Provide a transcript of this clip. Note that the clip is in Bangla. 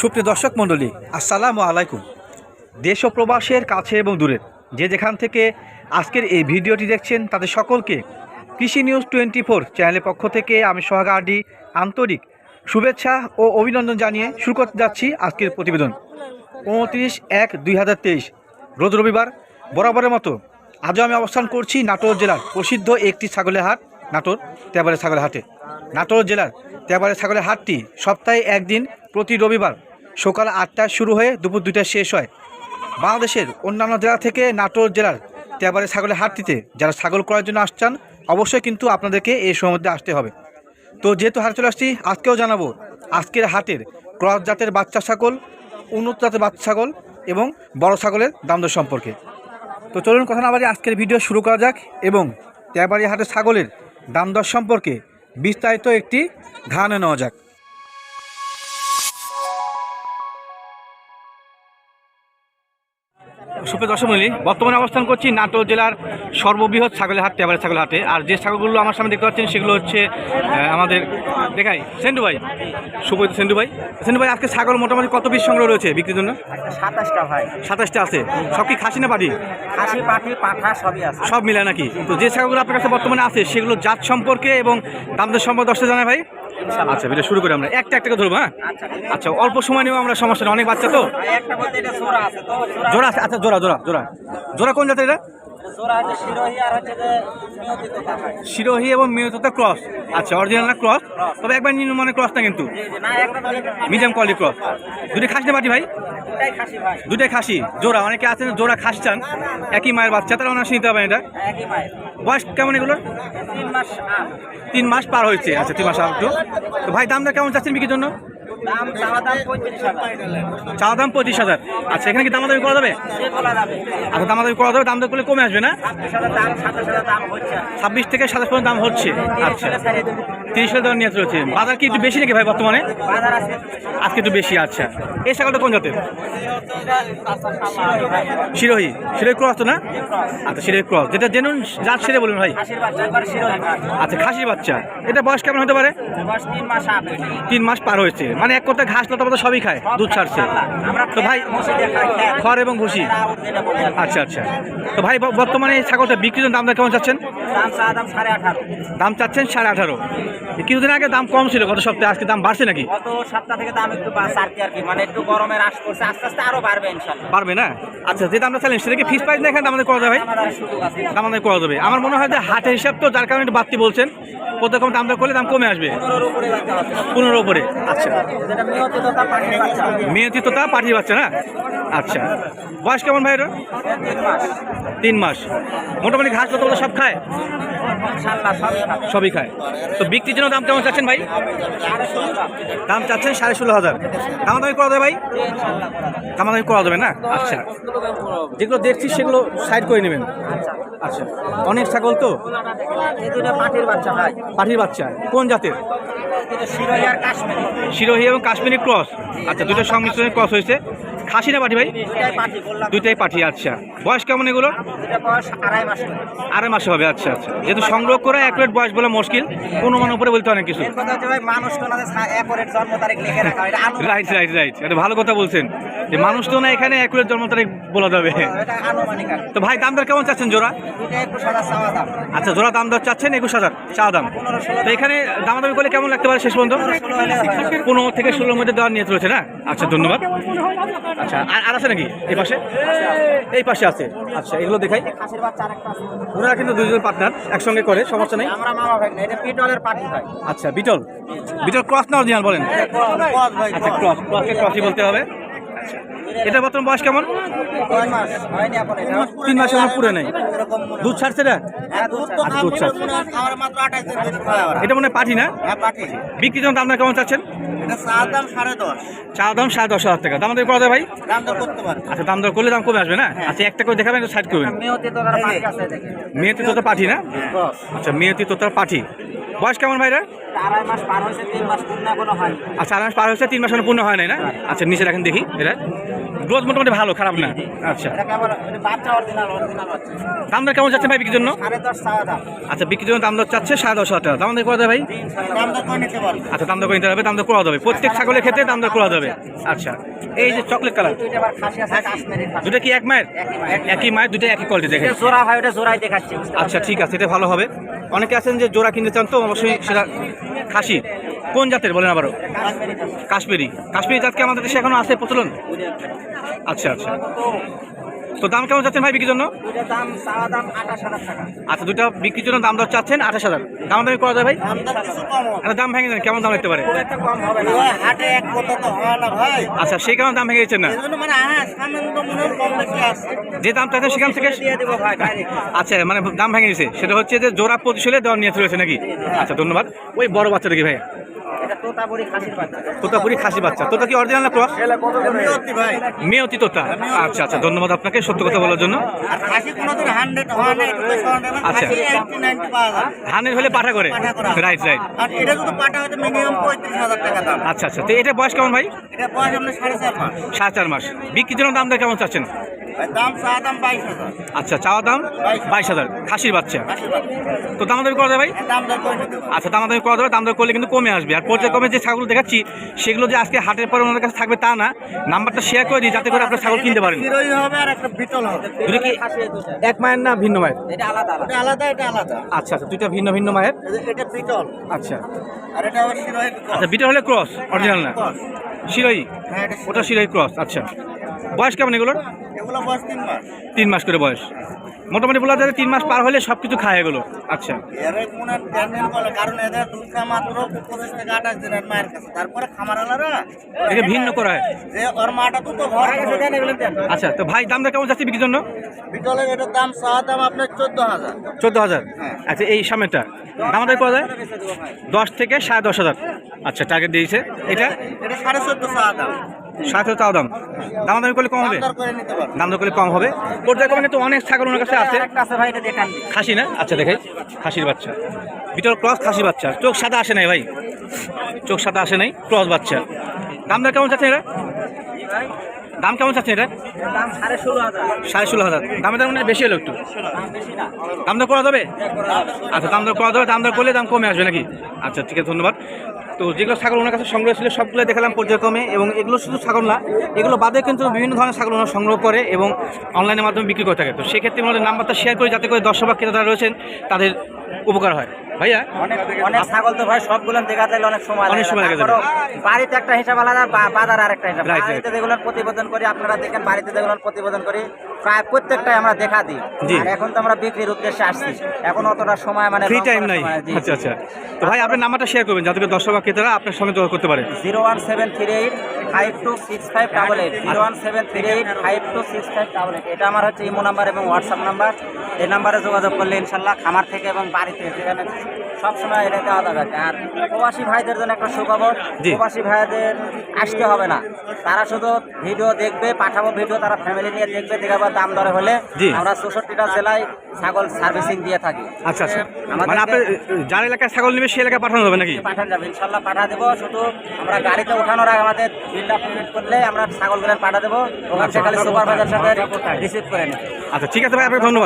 সুপ্রিয় দর্শক মণ্ডলী, আসসালামু আলাইকুম। দেশ ও প্রবাসের কাছে এবং দূরের যে যেখান থেকে আজকের এই ভিডিওটি দেখছেন, তাদের সকলকে কৃষি নিউজ টোয়েন্টি ফোর চ্যানেলের পক্ষ থেকে আমি সোহাগার্ডি আন্তরিক শুভেচ্ছা ও অভিনন্দন জানিয়ে শুরু করতে যাচ্ছি আজকের প্রতিবেদন। উনত্রিশ এক দুই হাজার তেইশ, রোজ রবিবার বরাবরের মতো আজও আমি অবস্থান করছি নাটোর জেলার প্রসিদ্ধ একটি ছাগলের হাট, নাটোর তেবারে ছাগলের হাটে। নাটোর জেলার তেবারে ছাগলের হাটটি সপ্তাহে একদিন প্রতি রবিবার সকাল আটটায় শুরু হয়ে দুপুর দুইটায় শেষ হয়। বাংলাদেশের অন্যান্য জেলা থেকে নাটোর জেলার তেবারে ছাগলের হাটটিতে যারা ছাগল করার জন্য আসছেন, অবশ্যই কিন্তু আপনাদেরকে এই সময়ের মধ্যে আসতে হবে। তো যেহেতু হাটে চলে আসছি, আজকেও জানাব আজকের হাটের ক্রস জাতের বাচ্চা ছাগল, উন্নত জাতের বাচ্চা ছাগল এবং বড় ছাগলের দাম দর সম্পর্কে। তো চলুন কথা না বাড়ি আজকের ভিডিও শুরু করা যাক এবং তেবাড়ি হাটের ছাগলের দাম দর সম্পর্কে বিস্তারিত একটি ধারণা নেওয়া যাক। সুপ্রিয় দর্শক মন্ডলী বর্তমানে অবস্থান করছি নাটোর জেলার সর্ববৃহৎ ছাগলের হাট তেবারে ছাগলের হাটে। আর যে ছাগলগুলো আমার সামনে দেখতে পাচ্ছেন সেগুলো হচ্ছে আমাদের দেখাই সেন্টু ভাই। সুপ্রিয় সেন্টু ভাই। সেন্টু ভাই আজকে ছাগল মোটামুটি কত পিস সংগ্রহ রয়েছে বিক্রির জন্য? সাতাশটা ভাই। সাতাশটা আছে। সব কি খাসি না পাটি? খাসি পাঠি পাঠা সবই আছে। সব মিলে নাকি? তো যে ছাগলগুলো আপনার কাছে বর্তমানে আছে সেগুলো জাত সম্পর্কে এবং দাম দর সম্পর্কে দশটা জানায় ভাই। আচ্ছা ভিডিও শুরু করি আমরা। একটা একটা করে ধরবো হ্যাঁ? আচ্ছা আচ্ছা অল্প সময় নেব আমরা সমস্যা নেই। অনেক বাচ্চা তো? জোড়া আছে? আচ্ছা জোড়া জোড়া জোড়া। জোড়া কোন জাতের এটা? শিরোহী এবং মিয়ততা ক্রস আচ্ছা অরিজিনাল না ক্রস তবে একবার নিন মানে ক্রস না কিন্তু। মিডিয়াম কোয়ালিটি ক্রস দুটি খাসি না পাটি ভাই? দুটাই খাসি জোড়া অনেকে আছেন জোড়া খাসি চান। একই মায়ের বাচ্চা তারা অনার্স নিতে পারেন এটা। বয়স কেমন এগুলো তিন মাস তিন মাস পার হয়েছে। আচ্ছা তিন মাস আর তো ভাই দামটা কেমন চাচ্ছেন বিক্রির জন্য? দাম চাওয়া দাম পঁচিশ হাজার। আচ্ছা এখানে কি দামাদামি করা যাবে? আচ্ছা দামাদামি করা যাবে দাম দর করলে কমে আসবে না? ছাব্বিশ দাম দাম থেকে সাতাশ পর্যন্ত দাম হচ্ছে। তিরিশ আচ্ছা। তিরিশ হাজার দাম নিয়ে চলেছে। বাজার কি একটু বেশি নাকি ভাই বর্তমানে? আজকে একটু বেশি। আচ্ছা। এই ছাগলটা কোন জাতের? শিরোহী। শিরোহী ক্রস তো না? আচ্ছা শিরোহী ক্রস। যেটা জেনুন জাত সেরে বলুন ভাই। আচ্ছা খাসির বাচ্চা। এটা বয়স কেমন হতে পারে? তিন মাস পার হয়েছে। মানে এক কথা ঘাস লতা পাতা সবই খায় দুধ ছাড়ছে। তো ভাই। খড় এবং ভুসি। আচ্র আচ্ছা। তো ভাই বর্তমানে ছাগলটা বিক্রির দামটা কেমন চাচ্ছেন? দাম চাচ্ছেন সাড়ে আঠারো। কিছুদিন আগে দাম কম ছিল গত সপ্তাহে আজকে দাম বাড়ছে নাকি? গত সপ্তাহ থেকে দাম একটু বাড়ছে আর কি। মানে একটু গরমের আশ করছে আস্তে আস্তে আরও বাড়বে না? আচ্ছা যে দামটা চাইলেন সেটা কি ফিস প্রাইস না এখানে দামাদামি করা যাবে আমাদের করা যাবে। আমার মনে হয় যে হাটের হিসাব তো যার কারণে একটু বাড়তি বলছেন। প্রত্যেক দাম দর করলে দাম কমে আসবে। পনেরো উপরে। আচ্ছা। মেয়েতি তো তা পাঠিয়ে পাচ্ছে না? আচ্ছা। বয়স কেমন ভাই এটা তিন মাস। মোটামুটি ঘাস পাতা সব খায়? সবই খায়। তো বিক্রির জন্য দাম কেমন চাচ্ছেন ভাই। দাম চাচ্ছেন সাড়ে ষোলো হাজার। দামাদামি করা যাবে ভাই? জি, দামি করা যাবে না? আচ্ছা। যেগুলো দেখছি সেগুলো সাইড করে নেবেন। আচ্ছা। অনেক ছাগল তো? এই দুটো পাখির বাচ্চা ভাই। পাঠির বাচ্চা। কোন জাতের? শিরোহী এবং কাশ্মীরি ক্রস। আচ্ছা দুটো সংমিশ্রণে ক্রস হয়েছে। খাসি না পাঠি ভাই? দুইটাই পাঠি আচ্ছা। বয়স কেমন এগুলো? আড়াই মাস হবে। আচ্ছা আচ্ছা। যেহেতু সংগ্রহ করে অ্যাকুরেট বয়স বলা মুশকিল অনুমান উপরে বলতে অনেক কিছু। Right right right. এটা ভালো কথা বলছেন। যে মানুষ তো না এখানে অ্যাকুরেট জন্ম তারিখ বলা যাবে। কি। তো ভাই দাম দর কেমন চাচ্ছেন জোড়া? আচ্ছা জোড়া দাম দর চাচ্ছেন একুশ হাজার চা দাম। তো এখানে দামাদামি করলে কেমন লাগতে পারে শেষ পর্যন্ত? হয়ে। পনেরো থেকে ষোলোর মধ্যে দেওয়ার নিয়ে চলেছে না? আচ্ছা ধন্যবাদ। আচ্ছা আর আর আছে নাকি এই পাশে? এই পাশে আছে। আচ্ছা এগুলো দেখাই। ওনারা কিন্তু দুজন পার্টনার একসঙ্গে করে সমস্যা নেই। আচ্ছা বিটল। বিটল ক্রস না অরিজিনাল বলেন। আচ্ছা ক্রস ক্রসকে ক্রসই বলতে হবে। এটা বর্তমান বয়স কেমন? তিন মাসের আমার পুরে নেই। হয়। দুধ ছাড়ছে না হ্যাঁ, দুধ ছাড়ছে। হয়। এটা মনে হয় পাঠি না? হ্যাঁ পাটি। বিক্রির জন্য দামটা কেমন চাচ্ছেন? চার দাম সাড়ে দশ। চা দাম সাড়ে দশ হাজার টাকা। দাম দর করা যায় ভাই? দাম আচ্ছা দাম দর করলে দাম কমে আসবে না? আচ্ছা একটা করে দেখাবেন সাইড করবেন মেয়তে তো তোতা পাঠি না? আচ্ছা মেয়েতি তোতার পাঠি বয়স কেমন ভাইরা? হয়েছে আচ্ছা আড়াই মাস পার হচ্ছে তিন মাস পূর্ণ হয় নাই না? আচ্ছা নিচে রাখেন দেখি এটা। গ্রোথ মোটামুটি ভালো খারাপ না? আচ্ছা। দাম দর কেমন যাচ্ছে ভাই বিক্রির জন্য? আচ্ছা বিক্রির জন্য দাম দর চাচ্ছে সাড়ে দশ হাজার টাকা। দাম দর করা যাবে ভাই আচ্ছা দাম দর করে নিতে হবে দাম দর করা যাবে প্রত্যেক ছাগলের ক্ষেত্রে দাম দর করা যাবে আচ্ছা এই যে চকলেট কালার। দুটো কি এক মায়ের? একই মায়ের। দুটো একই কোয়ালিটি দেখে জোড়া ভাই ওটা জোড়াই দেখাচ্ছি। আচ্ছা ঠিক আছে এটা ভালো হবে। অনেকে আছেন যে জোড়া কিনতে চান তো অবশ্যই সেটা খাসি। কোন জাতের? বলেন আবারও। কাশ্মীরি। কাশ্মীরি কাশ্মীরি জাত কি আমাদের দেশে এখনও আছে প্রচলন? আচ্ছা আচ্ছা। তো দাম কেমন চাচ্ছেন ভাই বিক্রির জন্য? আচ্ছা দুটা বিক্রির জন্য দাম দর চাচ্ছেন আঠাশ হাজার। দাম দামি করা যায় ভাই? একটা দাম ভেঙে দেন কেমন দাম লাগতে পারে? আচ্ছা সেই কারণে দাম ভেঙে দিচ্ছেন না? মানে যে দাম চাচ্ছেন সেখান থেকে আচ্ছা মানে দাম ভেঙে গেছে সেটা হচ্ছে যে জোড়া পঁচিশ হলে দেওয়া নিয়ে চলেছে নাকি আচ্ছা ধন্যবাদ। ওই বড় বাচ্চাটা কি ভাই? তোতাপুরি খাসি বাচ্চা। তোতা কি অরিজিনাল না ক্রস? মেয়তি তোতা। আচ্ছা আচ্ছা ধন্যবাদ আপনাকে সত্য কথা বলার জন্য। আচ্ছা। হলে পাঠা করে। রাইট রাইট আর এটা যদি পাটা হয়তো মিনিমাম পঁয়ত্রিশ হাজার টাকা দাম। আচ্ছা আচ্ছা। তো এটা বয়স কেমন ভাই? এটা বয়স আপনার সাড়ে চার মাস। বিক্রির জন্য দাম কেমন চাচ্ছেন? আচ্ছা চাওয়া দাম বাইশ হাজার। খাসির বাচ্চা। তো দাম দর করা যাবে ভাই? হবে। আচ্ছা দাম দর করা যাবে দাম দর করলে কিন্তু কমে আসবে। আর পর্যায়ক্রমে যে ছাগল দেখাচ্ছি সেগুলো যে আজকে হাটের পরে ওনার কাছে থাকবে তা না। নাম্বারটা শেয়ার করে দিই যাতে করে আপনার ছাগল কিনতে পারেন। হিরোই হবে আর একটা বিটল হবে। দুটো কি? এক মায়ের না ভিন্ন মায়ের? এটা আলাদা আলাদা। এটা আলাদা আচ্ছা আচ্ছা দুইটা ভিন্ন ভিন্ন মায়ের? এটা- এটা বিটল। আচ্ছা। আর এটা আচ্ছা বিটল হলে ক্রস অরিজিনাল না? শিরোই? হ্যাঁ ওটা শিরোই ক্রস আচ্ছা। বয়স কেমন এগুলোর? এগুলো বয়স তিন মাস। তিন মাস করে বয়স। মোটামুটি বলা যায় তিন মাস পার হলে সব কিছু খায় এগুলো। আচ্ছা। এর হয় বলে কারণ এদের দুধ খা মাত্র পঁচিশ থেকে আঠাশ দিনের মায়ের কাছে। তারপরে খামার এটাকে ভিন্ন করা হয়। যে ওর মাটা তো তো ঘর আচ্ছা তো ভাই দামটা কেমন যাচ্ছে বিক্রির জন্য? বিটলের এটার দাম আপনার চোদ্দ হাজার। চোদ্দ হাজার? আচ্ছা এই সামনেটা আমাদের করা যায় দশ থেকে সাড়ে দশ হাজার। আচ্ছা টার্গেট দিয়েছে। এটা? এটা সাড়ে চোদ্দ দাম। সাড়ে চোদ্দ দাম। দামাদামি করলে কম হবে? দাম দাম করলে কম হবে? পর্যায়ক্রমে তো অনেক ছাগল ওনার কাছে আছে। খাসি না? আচ্ছা দেখাই। খাসির বাচ্চা। বিটল ক্রস খাসি বাচ্চা। চোখ সাদা আসে নাই ভাই। চোখ সাদা আসে নাই ক্রস বাচ্চা। দাম দর কেমন চাচ্ছে এটা দাম কেমন চাচ্ছে এটা সাড়ে ষোলো হাজার। দামের দাম মনে বেশি হলো একটু। দাম দাম দর করা যাবে? আচ্ছা দাম দর করা যাবে। দাম দর করলে দাম কমে আসবে নাকি? আচ্ছা ঠিক আছে ধন্যবাদ। তো যেগুলো ছাগল ওনার কাছে সংগ্রহ ছিল সবগুলো দেখালাম পর্যায়ক্রমে এবং এগুলো শুধু ছাগল না এগুলো বাদে কিন্তু বিভিন্ন ধরনের ছাগল ওনারা সংগ্রহ করে এবং অনলাইনের মাধ্যমে বিক্রি করে থাকে। তো সেক্ষেত্রে ওনাদের নাম্বারটা শেয়ার করে যাতে করে দর্শক বা ক্রেতারা রয়েছেন তাদের উপকার হয়। ভাইয়া? অনেক অনেক ছাগল তো ভাই সবগুলো দেখা যায় অনেক সময় অনেক সময় লাগে। বাড়িতে একটা হিসাব আলাদা বা- বাজার আর একটা হিসাব. বাড়িতে যেগুলো প্রতিবেদন করি আপনারা দেখেন বাড়িতে যেগুলো প্রতিবেদন করি প্রায় প্রত্যেকটাই আমরা দেখা দিই। আর এখন তো আমরা বিক্রির উদ্দেশ্যে আসছি। এখন অতটা সময় মানে ফ্রি টাইম নাই। আচ্ছা আচ্ছা। তো ভাই আপনার নাম্বারটা শেয়ার করবেন যাতে দর্শক বা ক্রেতারা আপনার সঙ্গে যোগাযোগ করতে পারে। Zero one seven three eight five two six five double eight zero one seven three eight five two six five double eight. এটা আমার হচ্ছে ইমো নাম্বার এবং হোয়াটসঅ্যাপ নাম্বার। এই নাম্বারে যোগাযোগ করলে ইনশাল্লাহ খামার থেকে এবং বাড়িতে যেখানে সবসময় এটা দেওয়া যাবে। আর প্রবাসী ভাইদের জন্য একটা সুখবর। প্রবাসী ভাইদের আসতে হবে না। তারা শুধু ভিডিও দেখবে পাঠাবো ভিডিও তারা ফ্যামিলি নিয়ে দেখবে দেখাবার দাম দরে হলে আমরা চৌষট্টিটা জেলায় ছাগল সার্ভিসিং দিয়ে থাকি। আচ্ছা আচ্ছা। আমাদেরকে- মানে যার এলাকায় ছাগল নেবে সেই এলাকায় পাঠানো হবে নাকি? পাঠান যাবে। ইনশাল্লাহ পাঠা দেবো শুধু আমরা গাড়িতে ওঠানোর আগে আমাদের বিলটা পেমেন্ট করলে আমরা ছাগলগুলো পাঠা দেবো। ওখান থেকে খালি সুপারভাইজার সাথে রিসিভ করে আচ্ছা ঠিক আছে ভাই আপনাকে ধন্যবাদ।